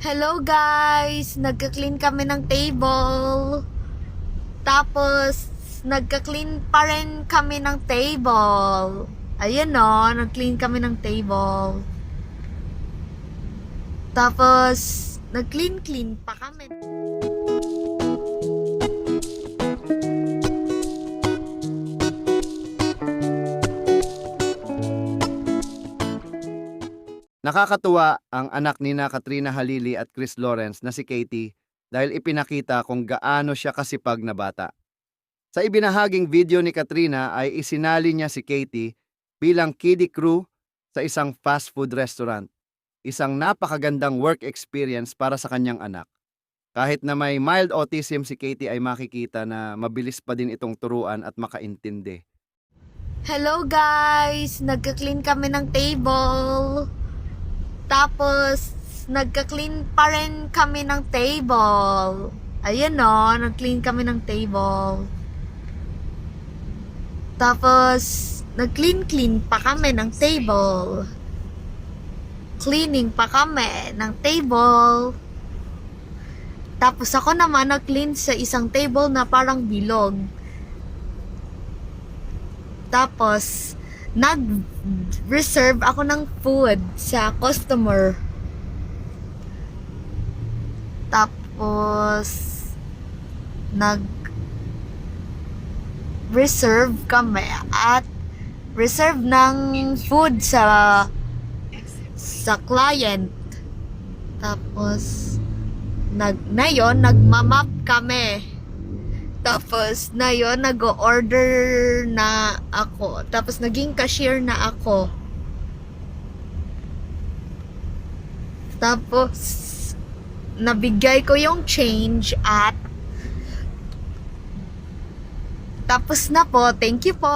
Hello guys! Nagka-clean kami ng table. Tapos, nagka-clean pa rin kami ng table. Ayun no, nag-clean kami ng table. Tapos, nag-clean-clean pa kami. Nakakatuwa ang anak ni na Katrina Halili at Chris Lawrence na si Katie dahil ipinakita kung gaano siya kasipag na bata. Sa ibinahaging video ni Katrina ay isinali niya si Katie bilang kiddie crew sa isang fast food restaurant. Isang napakagandang work experience para sa kanyang anak. Kahit na may mild autism si Katie ay makikita na mabilis pa din itong turuan at makaintindi. Hello guys! Nagka-clean kami ng table. Tapos, nagka-clean pa rin kami ng table. Ayun no, nag-clean kami ng table. Tapos, nag-clean-clean pa kami ng table. Cleaning pa kami ng table. Tapos ako naman nag-clean sa isang table na parang bilog. Tapos, nag-reserve ako ng food sa customer. Tapos, nag reserve kami at reserve ng food sa sa client. Tapos, nag, na nagmamap kami. Tapos, na yun, nag-order na ako. Tapos, naging cashier na ako. Tapos, nabigay ko yung change at tapos na po. Thank you po.